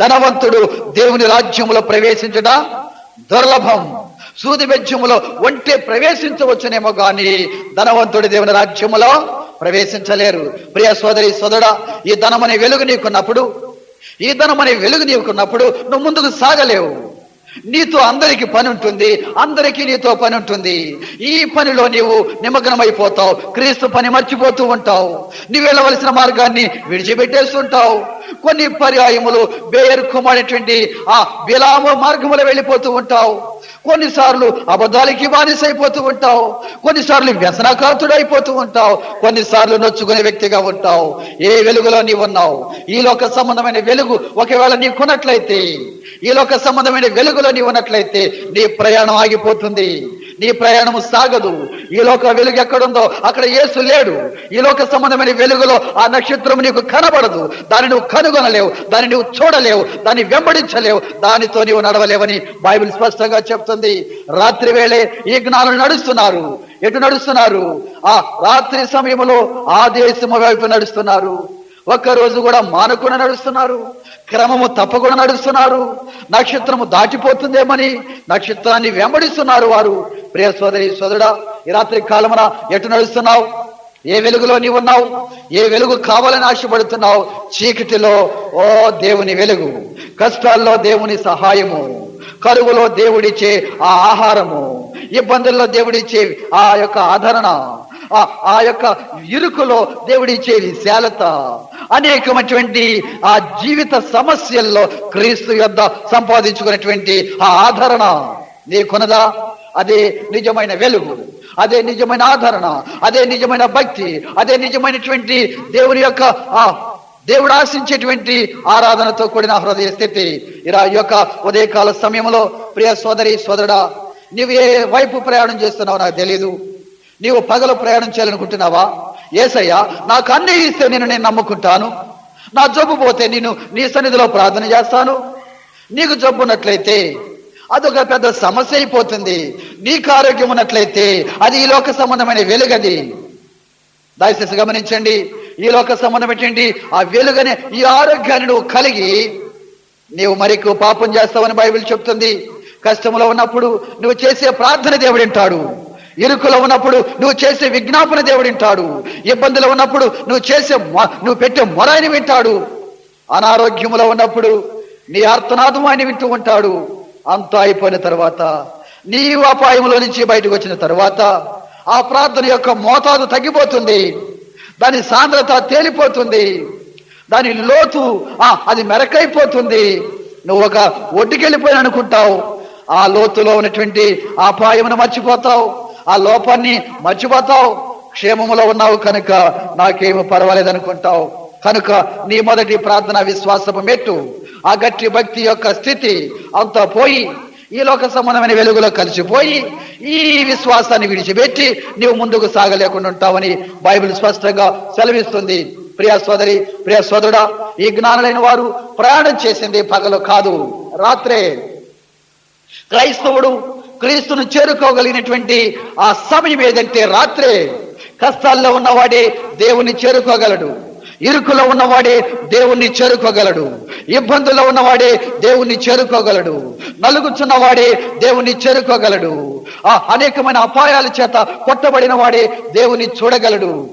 ధనవంతుడు దేవుని రాజ్యములో ప్రవేశించట దుర్లభం. సూది బెజ్యములో ఒంటే ప్రవేశించవచ్చునేమో గాని ధనవంతుడు దేవుని రాజ్యములో ప్రవేశించలేరు. ప్రియ సోదరి సోదడ ఈ ధనమనే వెలుగు నీకున్నప్పుడు ఈ ధనమనే వెలుగు నీకున్నప్పుడు నువ్వు ముందుకు సాగలేవు. నీతో అందరికి పని ఉంటుంది అందరికీ నీతో పని ఉంటుంది. ఈ పనిలో నీవు నిమగ్నమైపోతావు క్రీస్తు పని మర్చిపోతూ ఉంటావు. నీవు వెళ్ళవలసిన మార్గాన్ని విడిచిపెట్టేస్తుంటావు. కొన్ని పర్యాయములు బేయర్కుమైనటువంటి ఆ బిలామ మార్గములో వెళ్ళిపోతూ ఉంటావు. కొన్నిసార్లు అబద్ధాలకి బానిసైపోతూ ఉంటావు కొన్నిసార్లు వ్యసనకాతుడు అయిపోతూ ఉంటావు కొన్నిసార్లు నొచ్చుకునే వ్యక్తిగా ఉంటావు. ఏ వెలుగులో నీవు ఉన్నావు? ఈ లోక సంబంధమైన వెలుగు ఒకవేళ నీకున్నట్లయితే ఈ లోక సంబంధమైన వెలుగులో నీవు ఉన్నట్లయితే నీ ప్రయాణం ఆగిపోతుంది. నీ ప్రయాణము సాగదు. ఈ లోక వెలుగు ఎక్కడుందో అక్కడ యేసు లేడు. ఈ లోక సంబంధమైన వెలుగులో ఆ నక్షత్రం నీకు కనబడదు. దాన్ని నువ్వు కనుగొనలేవు దాన్ని నువ్వు చూడలేవు దాన్ని వెంబడించలేవు దానితో నీవు నడవలేవని బైబిల్ స్పష్టంగా చెప్తుంది. రాత్రి వేళే ఈ జ్ఞానం నడుస్తున్నారు. ఎటు నడుస్తున్నారు? ఆ రాత్రి సమయంలో ఆ దేశము వైపు నడుస్తున్నారు. ఒక్కరోజు కూడా మానకుండా నడుస్తున్నారు. క్రమము తప్పకుండా నడుస్తున్నారు. నక్షత్రము దాటిపోతుందేమని నక్షత్రాన్ని వెంబడిస్తున్నారు వారు. ప్రియ సోదరి సోదరుడా ఈ రాత్రి కాలమున ఎటు నడుస్తున్నావు? ఏ వెలుగులో నీవు ఉన్నావు? ఏ వెలుగు కావాలని ఆశపడుతున్నావు? చీకటిలో ఓ దేవుని వెలుగు. కష్టాల్లో దేవుని సహాయము. కరువులో దేవుడిచ్చే ఆ ఆహారము. ఇబ్బందుల్లో దేవుడిచ్చే ఆ యొక్క ఆదరణ. ఆ- ఆ యొక్క ఇరుకులో దేవుడిచ్చేది శాలత. అనేకమైనటువంటి ఆ జీవిత సమస్యల్లో క్రీస్తు యొద్ సంపాదించుకున్నటువంటి ఆ ఆదరణ నీ అదే నిజమైన వెలుగు అదే నిజమైన ఆదరణ అదే నిజమైన భక్తి అదే నిజమైనటువంటి దేవుని యొక్క ఆ దేవుడు ఆశించేటువంటి ఆరాధనతో కూడిన హృదయ స్థితి. ఇలా యొక్క ఉదయకాల సమయంలో ప్రియ సోదరి సోదరుడా నీవు ఏ వైపు ప్రయాణం చేస్తున్నావు నాకు తెలియదు నీవు పగలు ప్రయాణం చేయాలనుకుంటున్నావా? ఏసయ్యా నాకు అన్ని ఇస్తే నేను నేను నమ్ముకుంటాను. నా జబ్బు పోతే నేను నీ సన్నిధిలో ప్రార్థన చేస్తాను. నీకు జబ్బు ఉన్నట్లయితే అదొక పెద్ద సమస్య అయిపోతుంది. నీకు ఆరోగ్యం ఉన్నట్లయితే అది ఈ లోక సంబంధమైన వెలుగది. దయచేసి గమనించండి ఈ లోక సంబంధం ఏంటండి ఆ వెలుగనే ఈ ఆరోగ్యాన్ని నువ్వు కలిగి నీవు మరికు పాపం చేస్తావని బైబిల్ చెప్తుంది. కష్టంలో ఉన్నప్పుడు నువ్వు చేసే ప్రార్థన దేవుడు వింటాడు. ఇరుకులో ఉన్నప్పుడు నువ్వు చేసే విజ్ఞాపన దేవుడు వింటాడు. ఇబ్బందులు ఉన్నప్పుడు నువ్వు చేసే నువ్వు పెట్టే మొరాయిని వింటాడు. అనారోగ్యములో ఉన్నప్పుడు నీ ఆర్తనాదం ఆయన వింటూ ఉంటాడు. అంతా అయిపోయిన తర్వాత నీవు అపాయంలో నుంచి బయటకు వచ్చిన తర్వాత ఆ ప్రార్థన యొక్క మోతాదు తగ్గిపోతుంది. దాని సాంద్రత తేలిపోతుంది. దాని లోతు ఆ అది మెరకైపోతుంది. నువ్వు ఒక ఒడ్డుకెళ్ళిపోయి అనుకుంటావు ఆ లోతులో ఉన్నటువంటి ఆ పాయమును మర్చిపోతావు. ఆ లోపాన్ని మర్చిపోతావు. క్షేమములో ఉన్నావు కనుక నాకేమి పర్వాలేదు అనుకుంటావు కనుక నీ మొదటి ప్రార్థన విశ్వాసము మెట్టు. ఆ గట్టి భక్తి యొక్క స్థితి అంతా పోయి ఈ లోక సంబంధమైన వెలుగులో కలిసిపోయి ఈ విశ్వాసాన్ని విడిచిపెట్టి నీవు ముందుకు సాగలేకుండా ఉంటావని బైబిల్ స్పష్టంగా సెలవిస్తుంది. ప్రియ సోదరి ప్రియ సోదరుడా ఈ జ్ఞానులైన వారు ప్రయాణం చేసింది పగలు కాదు రాత్రే. క్రైస్తవుడు క్రీస్తును చేరుకోగలిగినటువంటి ఆ సమయం ఏదంటే రాత్రే. కష్టాల్లో ఉన్నవాడే దేవుణ్ణి చేరుకోగలడు. ఇరుకులో ఉన్నవాడే దేవుణ్ణి చేరుకోగలడు. ఇబ్బందుల్లో ఉన్నవాడే దేవుణ్ణి చేరుకోగలడు. నలుగుచున్నవాడే దేవుణ్ణి చేరుకోగలడు. ఆ అనేకమైన అపాయాల చేత కొట్టబడిన వాడే దేవుని చూడగలడు.